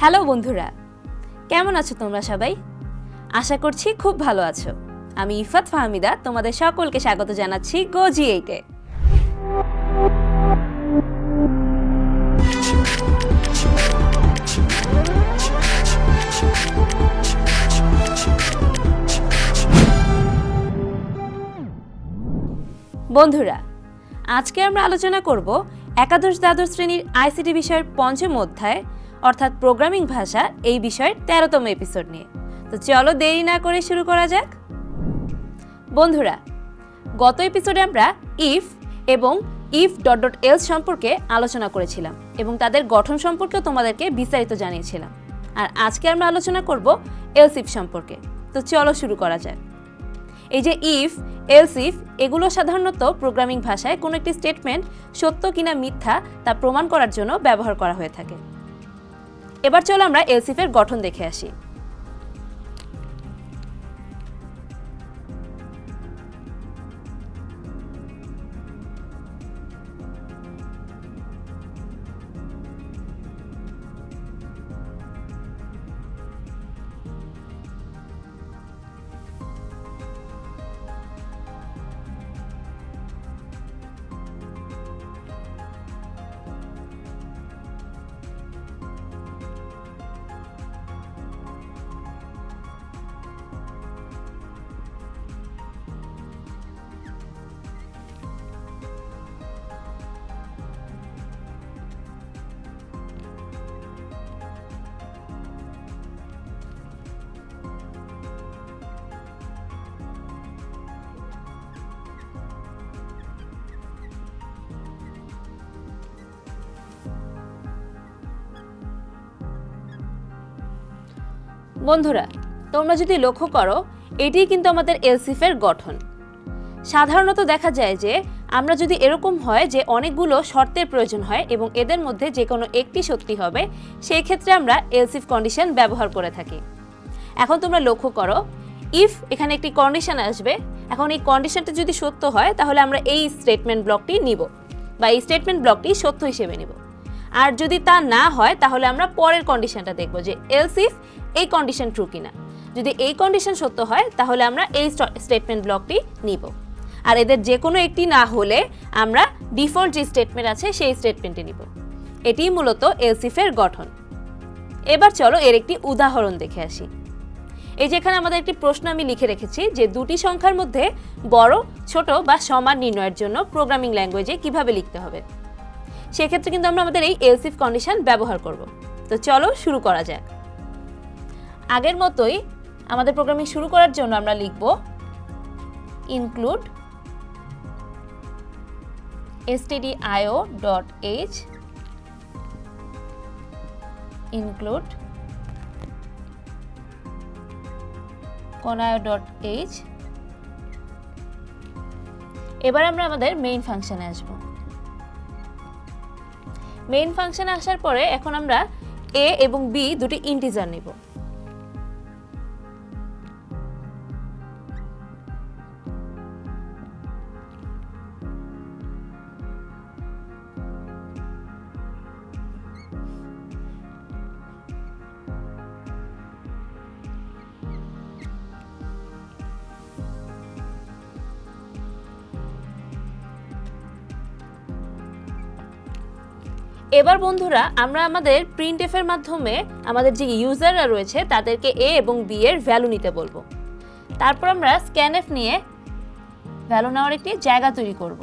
Hello বন্ধুরা, কেমন আছো তোমরা সবাই? আশা করছি খুব ভালো আছো। আমি ইফাত ফাহমিদা, তোমাদের সকলকে স্বাগত জানাচ্ছি গোজি এইটে বন্ধুরা, আজকে আমরা আলোচনা করব একাদশ দ্বাদশ শ্রেণির আইসিটি বিষয়ের পঞ্চম অধ্যায় অর্থাৎ প্রোগ্রামিং ভাষা এই বিষয়ের তেরোতম এপিসোড নিয়ে। তো চলো দেরি না করে শুরু করা যাক। বন্ধুরা, গত এপিসোডে আমরা ইফ এবং ইফ ডট ডট এলস সম্পর্কে আলোচনা করেছিলাম এবং তাদের গঠন সম্পর্কেও তোমাদেরকে বিস্তারিত জানিয়েছিলাম। আর আজকে আমরা আলোচনা করব এলস ইফ সম্পর্কে। তো চলো শুরু করা যাক। এই যে ইফ এলস ইফ এগুলো সাধারণত প্রোগ্রামিং ভাষায় কোনো একটি স্টেটমেন্ট সত্য কিনা মিথ্যা তা প্রমাণ করার জন্য ব্যবহার করা হয়ে থাকে। এবার চলো আমরা এলসিফের গঠন দেখে আসি। বন্ধুরা, তোমরা যদি লক্ষ্য করো, এটিই কিন্তু আমাদের এলসিফের গঠন। সাধারণত দেখা যায় যে, আমরা যদি এরকম হয় যে অনেকগুলো শর্তের প্রয়োজন হয় এবং এদের মধ্যে যে কোনো একটি সত্যি হবে, সেই ক্ষেত্রে আমরা এলসিফ কন্ডিশন ব্যবহার করে থাকি। এখন তোমরা লক্ষ্য করো ইফ এখানে একটি কন্ডিশন আসবে, এখন এই কন্ডিশনটা যদি সত্য হয়, তাহলে আমরা এই স্টেটমেন্ট ব্লকটি নিব বা এই স্টেটমেন্ট ব্লকটি সত্য হিসেবে নিব। আর যদি তা না হয়, তাহলে আমরা পরের কন্ডিশনটা দেখব যে এলস ইফ এই কন্ডিশন ট্রু কিনা। যদি এই কন্ডিশন সত্য হয়, তাহলে আমরা এই স্টেটমেন্ট ব্লকটি নিব। আর এদের যে কোনো একটি না হলে আমরা ডিফল্ট যে স্টেটমেন্ট আছে, সেই স্টেটমেন্টটি নিব। এটিই মূলত এলসিফের গঠন। এবার চলো এর একটি উদাহরণ দেখে আসি। এই যেখানে আমাদের একটি প্রশ্ন আমি লিখে রেখেছি যে দুটি সংখ্যার মধ্যে বড়, ছোট বা সমান নির্ণয়ের জন্য প্রোগ্রামিং ল্যাঙ্গুয়েজে কীভাবে লিখতে হবে। সেক্ষেত্রে কিন্তু আমরা আমাদের এই এলসিফ কন্ডিশন ব্যবহার করব। তো চলো শুরু করা যাক। আগের মতোই আমাদের প্রোগ্রামিং শুরু করার জন্য আমরা লিখব include stdio dot h include conio dot h এবার আমরা আমাদের মেইন ফাংশানে আসব। মেইন ফাংশনে আসার পরে এখন আমরা এ এবং বি দুটি ইন্টিজার নেব। এবার বন্ধুরা, আমরা আমাদের প্রিন্ট এফের মাধ্যমে আমাদের যে ইউজাররা রয়েছে, তাদেরকে এ এবং বি এর ভ্যালু নিতে বলব। তারপর আমরা স্ক্যান এফ নিয়ে ভ্যালু নেওয়ার একটি জায়গা তৈরি করব।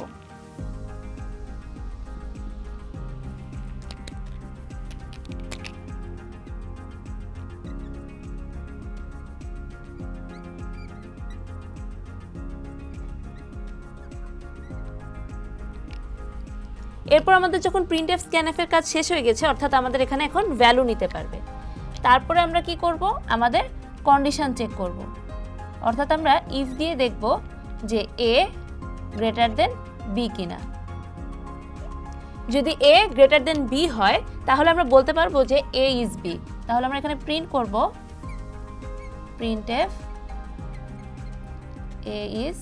এরপর আমাদের যখন প্রিন্ট এফ স্ক্যানএফ এর কাজ শেষ হয়ে গেছে, অর্থাৎ আমাদের এখানে এখন ভ্যালু নিতে পারবে। তারপরে আমরা কি করব? আমাদের কন্ডিশন চেক করব। অর্থাৎ আমরা ইফ দিয়ে দেখব যে এ গ্রেটার দেন বি কিনা। যদি এ গ্রেটার দেন বি হয়, তাহলে আমরা বলতে পারব যে এ ইজ বি তাহলে আমরা এখানে প্রিন্ট করব। Printf a is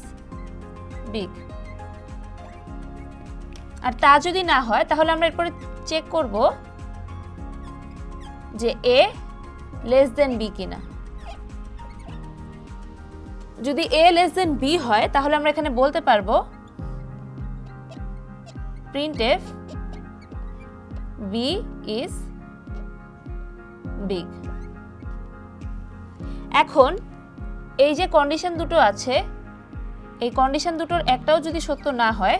big আর তা যদি না হয়, তাহলে আমরা এরপরে চেক করব যে এ লেস দেন বি কিনা। যদি এ লেস দেন বি হয়, তাহলে আমরা এখানে বলতে পারব printf b is big এখন এই যে কন্ডিশন দুটো আছে, এই কন্ডিশন দুটোর একটাও যদি সত্য না হয়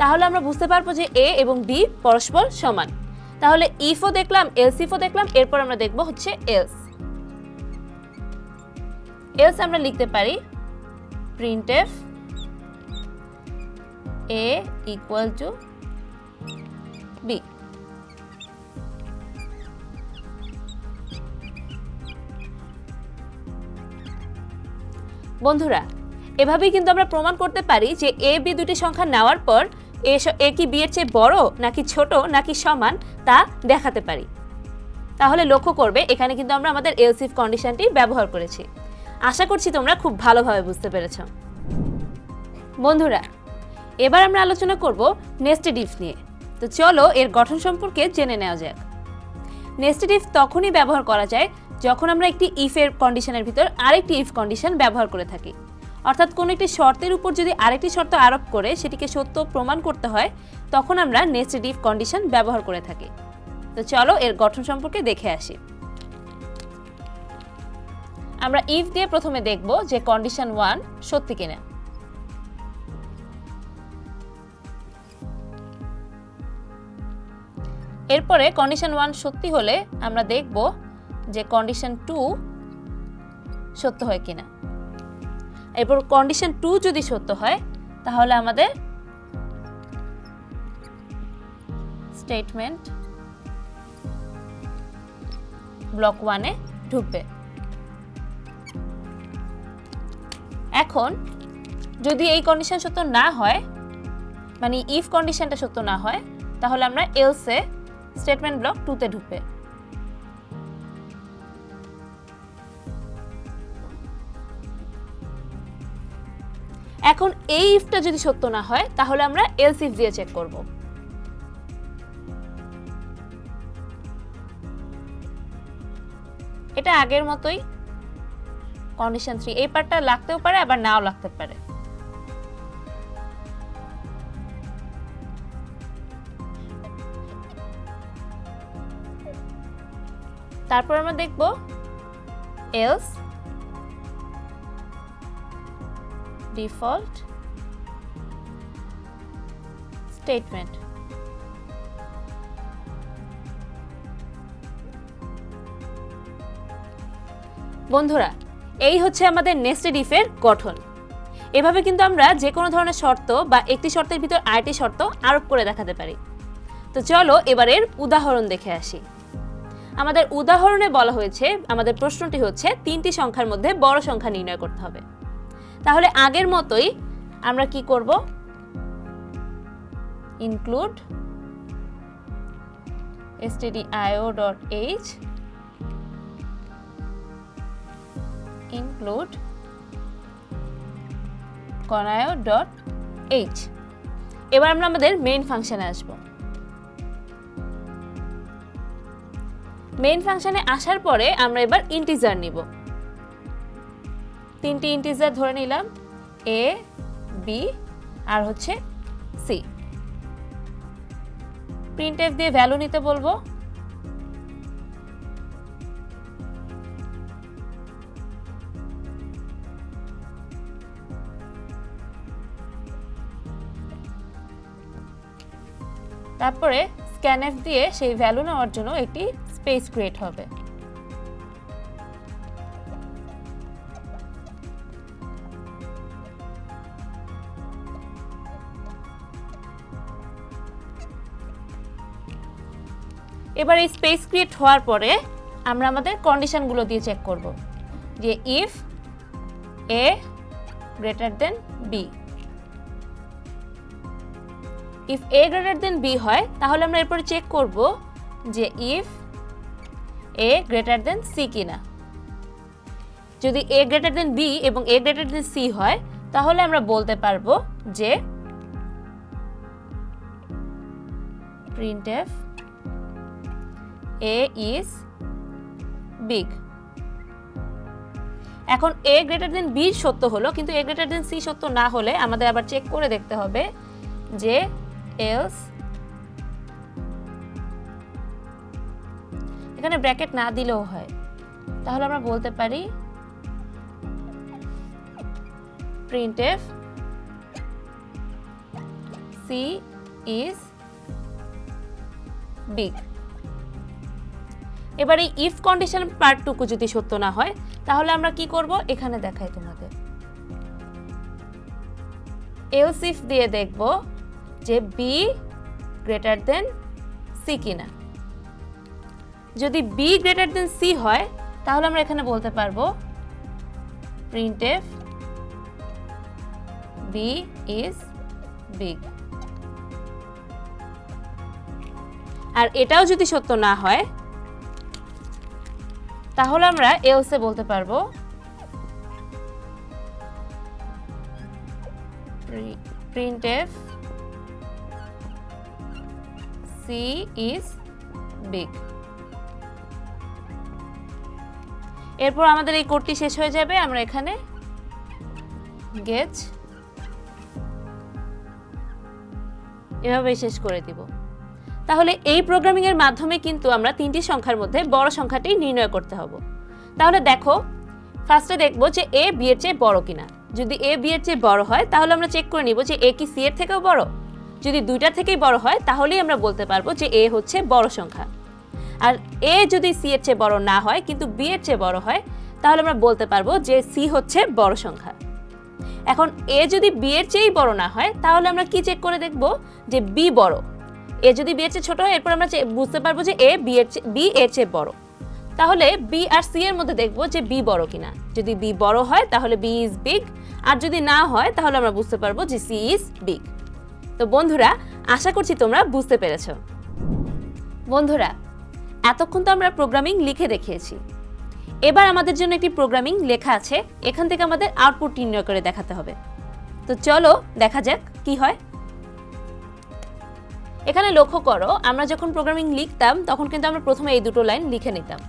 তাহলে আমরা বুঝতে পারব যে এ এবং বি পরস্পর সমান। তাহলে ইফও দেখলাম এলস ইফও দেখলাম, এরপর আমরা দেখব হচ্ছে এলস এলস আমরা লিখতে পারি printf a equal to b বন্ধুরা, এভাবেই কিন্তু আমরা প্রমাণ করতে পারি যে এ বি দুটি সংখ্যা নেওয়ার পর এ কি বিয়ের চেয়ে বড়, নাকি ছোট, নাকি সমান, তা দেখাতে পারি। তাহলে লক্ষ্য করবে, এখানে কিন্তু আমরা আমাদের এলসিফ কন্ডিশনটি ব্যবহার করেছি। আশা করছি তোমরা খুব ভালোভাবে বুঝতে পেরেছ। বন্ধুরা, এবার আমরা আলোচনা করব নেস্টেড ইফ নিয়ে। তো চলো এর গঠন সম্পর্কে জেনে নেওয়া যাক। নেস্টেড ইফ তখনই ব্যবহার করা যায় যখন আমরা একটি ইফের কন্ডিশনের ভিতর আরেকটি ইফ কন্ডিশন ব্যবহার করে থাকি। অর্থাৎ কোনো একটি শর্তের উপর যদি আরেকটি শর্ত আরোপ করে সেটিকে সত্য প্রমাণ করতে হয়, তখন আমরা নেস্টেড ইফ কন্ডিশন ব্যবহার করে থাকি। তো চলো এর গঠন সম্পর্কে দেখে আসি। আমরা ইফ দিয়ে প্রথমে দেখব যে কন্ডিশন ওয়ান সত্যি কিনা। এরপরে কন্ডিশন ওয়ান সত্যি হলে আমরা দেখব যে কন্ডিশন টু সত্য হয় কিনা। এরপর কন্ডিশন টু যদি সত্য হয়, তাহলে আমাদের স্টেটমেন্ট ব্লক ওয়ানে ঢুকবে। এখন যদি এই কন্ডিশন সত্য না হয় মানে ইফ কন্ডিশনটা সত্য না হয়, তাহলে আমরা এলসে স্টেটমেন্ট ব্লক টুতে ঢুকবে। এখন এই ইফটা যদি সত্য না হয়, তাহলে আমরা এলস দিয়ে চেক করব। এটা আগের মতোই কন্ডিশন থ্রি এই পার্টটা লাগতেও পারে, আবার নাও লাগতে পারে। তারপর আমরা দেখব এলস ডিফল্ট স্টেটমেন্ট। বন্ধুরা, এই হচ্ছে আমাদের নেস্টেড ইফের গঠন। এভাবে কিন্তু আমরা যে কোনো ধরনের শর্ত বা একটি শর্তের ভিতর আরেকটি শর্ত আরোপ করে দেখাতে পারি। তো চলো এবারের উদাহরণ দেখে আসি। আমাদের উদাহরণে বলা হয়েছে, আমাদের প্রশ্নটি হচ্ছে, তিনটি সংখ্যার মধ্যে বড় সংখ্যা নির্ণয় করতে হবে। তাহলে আগের মতোই আমরা কি করব? ইনক্লুড stdio.h include কনায়.h এবার আমরা আমাদের মেইন ফাংশনে আসব। মেইন ফাংশনে আসার পরে আমরা এবার ইন্টিজার নিব। তিনটি ইন্টিজার ধরে নিলাম এ বি আর হচ্ছে সি প্রিন্টএফ দিয়ে ভ্যালু নিতে বলব। তারপরে স্ক্যানএফ দিয়ে সেই ভ্যালু নেওয়ার জন্য একটি স্পেস ক্রিয়েট হবে। এবার এই স্পেস ক্রিয়েট হওয়ার পরে আমরা আমাদের কন্ডিশনগুলো দিয়ে চেক করব। যে if a greater than b if a greater than b হয়, তাহলে আমরা এরপরে চেক করব যে if a greater than c কিনা। যদি এ গ্রেটার দেন বি এবং এ গ্রেটার দেন সি হয়, তাহলে আমরা বলতে পারব যে printf a is বিগ এখন এ গ্রেটার দেন বি সত্য হলো, কিন্তু এ গ্রেটার দেন সি সত্য না হলে আমাদের আবার চেক করে দেখতে হবে যে এলস এখানে ব্র্যাকেট না দিলেও হয়। তাহলে আমরা বলতে পারি printf c is big এবার এই ইফ কন্ডিশন পার্টটুকু যদি সত্য না হয়, তাহলে আমরা কি করব? এখানে দেখাই তোমাদের। এলস ইফ দিয়ে দেখব যে বি গ্রেটার দেন সি কিনা। যদি বি গ্রেটার দেন সি হয়, তাহলে আমরা এখানে বলতে পারব printf বি ইজ big আর এটাও যদি সত্য না হয় তাহলে আমরা এলসে বলতে পারব printf c is big. এরপর আমাদের এই কোডটি শেষ হয়ে যাবে, আমরা এখানে গেজ এভাবে শেষ করে দিব। তাহলে এই প্রোগ্রামিং এর মাধ্যমে কিন্তু আমরা তিনটি সংখ্যার মধ্যে বড় সংখ্যাটি নির্ণয় করতে হবে। তাহলে দেখো ফার্স্টে দেখব যে এ বি এর চেয়ে বড় কিনা। যদি এ বি এর চেয়ে বড় হয়, তাহলে আমরা চেক করে নিব যে এ কি সি এর থেকেও বড়? যদি দুইটা থেকেই বড় হয়, তাহলেই আমরা বলতে পারব যে এ হচ্ছে বড় সংখ্যা। আর এ যদি সি এর চেয়ে বড় না হয়, কিন্তু বি এর চেয়ে বড় হয়, তাহলে আমরা বলতে পারব যে সি হচ্ছে বড় সংখ্যা। এখন এ যদি বি এর চেয়েই বড় না হয়, তাহলে আমরা কি চেক করে দেখব? যে বি বড়। এ যদি বি এর চেয়ে ছোট হয়, এরপর আমরা বুঝতে পারব যে এ বি এর বি এর চেয়ে বড়। তাহলে বি আর সি এর মধ্যে দেখব যে বি বড় কিনা। যদি বি বড় হয়, তাহলে বি ইজ বিগ। আর যদি না হয়, তাহলে আমরা বুঝতে পারব যে সি ইজ বিগ। তো বন্ধুরা, আশা করছি তোমরা বুঝতে পেরেছ। বন্ধুরা, এতক্ষণ তো আমরা প্রোগ্রামিং লিখে দেখিয়েছি। এবার আমাদের জন্য একটি প্রোগ্রামিং লেখা আছে। এখান থেকে আমাদের আউটপুট নির্ণয় করে দেখাতে হবে। তো চলো দেখা যাক কি হয়। এখানে লক্ষ্য করো, আমরা যখন প্রোগ্রামিং লিখতাম, তখন কিন্তু আমরা প্রথমে এই দুটো লাইন লিখে নিতাম।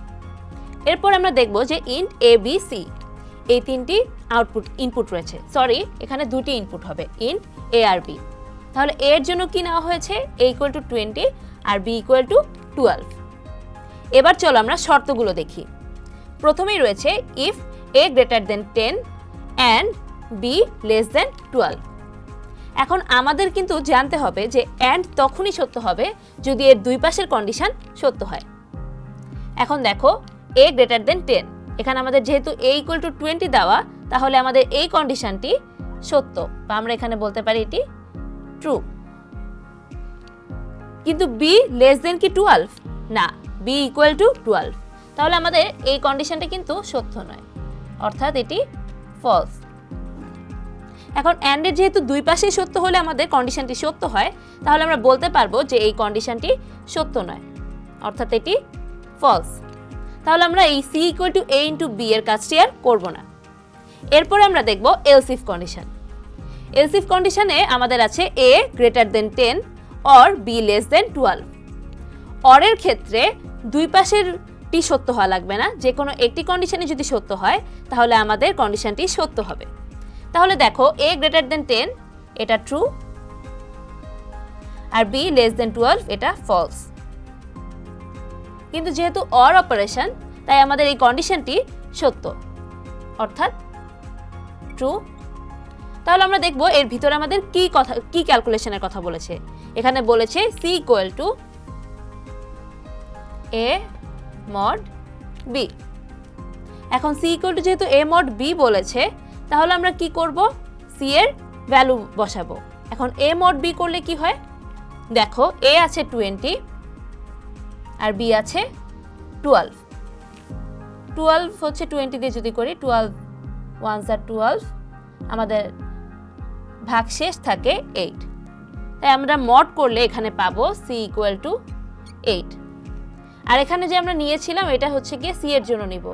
এরপর আমরা দেখব যে ইন্ট এ বি সি এই তিনটি আউটপুট ইনপুট রয়েছে। সরি এখানে দুটি ইনপুট হবে ইন্ট এ আর বি তাহলে এর জন্য কি নেওয়া হয়েছে? এ ইকুয়াল টু টোয়েন্টি আর বি ইকুয়াল টু টুয়েলভ এবার চলো আমরা শর্তগুলো দেখি। প্রথমেই রয়েছে if a greater than ten and b less than twelve এখন আমাদের কিন্তু জানতে হবে যে অ্যান্ড তখনই সত্য হবে যদি এর দুই পাশের কন্ডিশন সত্য হয়। এখন দেখো এ গ্রেটার দেন টেন এখানে আমাদের যেহেতু এ ইকুয়াল টু টোয়েন্টি দেওয়া, তাহলে আমাদের এই কন্ডিশনটি সত্য, বা আমরা এখানে বলতে পারি এটি ট্রু কিন্তু বি লেস দেন কি টুয়েলভ না বি ইকুয়াল টু টুয়েলভ তাহলে আমাদের এই কন্ডিশনটা কিন্তু সত্য নয়, অর্থাৎ এটি ফলস এখন অ্যান্ডের যেহেতু দুই পাশেই সত্য হলে আমাদের কন্ডিশনটি সত্য হয়, তাহলে আমরা বলতে পারব যে এই কন্ডিশনটি সত্য নয়। অর্থাৎ এটি ফলস তাহলে আমরা এই c equal to a into b এর কাজটি আর করব না। এরপরে আমরা দেখব এলসিফ কন্ডিশন এলসিফ কন্ডিশনে আমাদের আছে a greater than ten or b less than twelve অরের ক্ষেত্রে দুই পাশের টি সত্য হওয়া লাগবে না। যে কোনো একটি কন্ডিশনে যদি সত্য হয়, তাহলে আমাদের কন্ডিশনটি সত্য হবে। তাহলে দেখো এ গ্রেটার দেন টেন এটা ট্রু আর বি লেস দেন টুয়েলভ এটা ফলস কিন্তু যেহেতু অর অপারেশন তাই আমাদের এই কন্ডিশনটি সত্য, অর্থাৎ ট্রু তাহলে আমরা দেখব এর ভিতরে আমাদের কি কথা, কি ক্যালকুলেশনের কথা বলেছে। এখানে বলেছে c equal to a mod b এখন সি ইকুয়াল টু যেহেতু এ মড বি বলেছে তাহলে আমরা কি করব? সি এর ভ্যালু বসাবো। এখন এ মড বি করলে কি হয়? দেখো এ আছে টোয়েন্টি আর বি আছে টুয়েলভ টুয়েলভ হচ্ছে টোয়েন্টি দিয়ে যদি করি টুয়েলভ ওয়ান আর টুয়েলভ আমাদের ভাগ শেষ থাকে এইট তাই আমরা মড করলে এখানে পাবো সি ইকুয়াল টু এইট আর এখানে যে আমরা নিয়েছিলাম, এটা হচ্ছে গিয়ে সি এর জন্য নিব।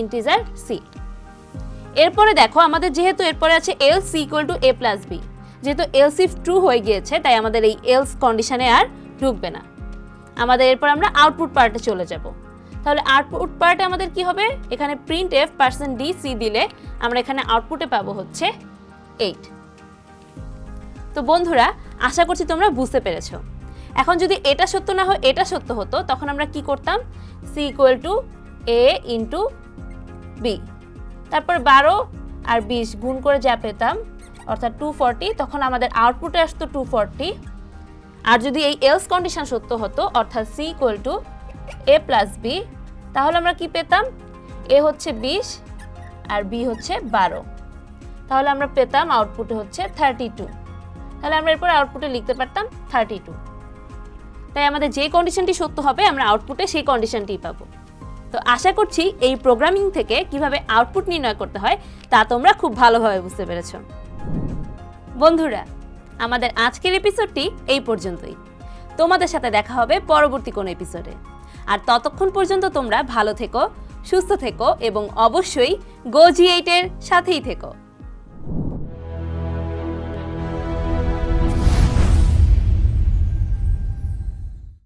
ইন্টিজার সি এরপরে দেখো, আমাদের যেহেতু এরপরে আছে এল c equal to a plus b যেহেতু এলস ইফ ট্রু হয়ে গিয়েছে, তাই আমাদের এই এলস কন্ডিশনে আর ঢুকবে না। আমাদের এরপর আমরা আউটপুট পার্টে চলে যাব। তাহলে আউটপুট পার্টে আমাদের কি হবে? এখানে printf percent d c দিলে আমরা এখানে আউটপুটে পাবো হচ্ছে এইট তো বন্ধুরা, আশা করছি তোমরা বুঝতে পেরেছ। এখন যদি এটা সত্য না হয়, এটা সত্য হতো, তখন আমরা কি করতাম? C equal to a into b তারপর বারো আর বিশ গুণ করে যা পেতাম, অর্থাৎ টু ফর্টি তখন আমাদের আউটপুটে আসতো টু ফর্টি আর যদি এই এলস কন্ডিশন সত্য হতো, অর্থাৎ c equal to a plus b তাহলে আমরা কি পেতাম? এ হচ্ছে বিশ আর বি হচ্ছে বারো। তাহলে আমরা পেতাম আউটপুটে হচ্ছে থার্টি টু তাহলে আমরা এরপর আউটপুটে লিখতে পারতাম থার্টি টু তাই আমাদের যে কন্ডিশনটি সত্য হবে, আমরা আউটপুটে সেই কন্ডিশনটিই পাবো। তো আশা করছি এই প্রোগ্রামিং থেকে কীভাবে আউটপুট নির্ণয় করতে হয়, তা তোমরা খুব ভালোভাবে বুঝতে পেরেছ। বন্ধুরা, আমাদের আজকের এপিসোডটি এই পর্যন্তই। তোমাদের সাথে দেখা হবে পরবর্তী কোনো এপিসোডে আর ততক্ষণ পর্যন্ত তোমরা ভালো থেকো, সুস্থ থেকো এবং অবশ্যই গো জি এইটের সাথেই থেকো।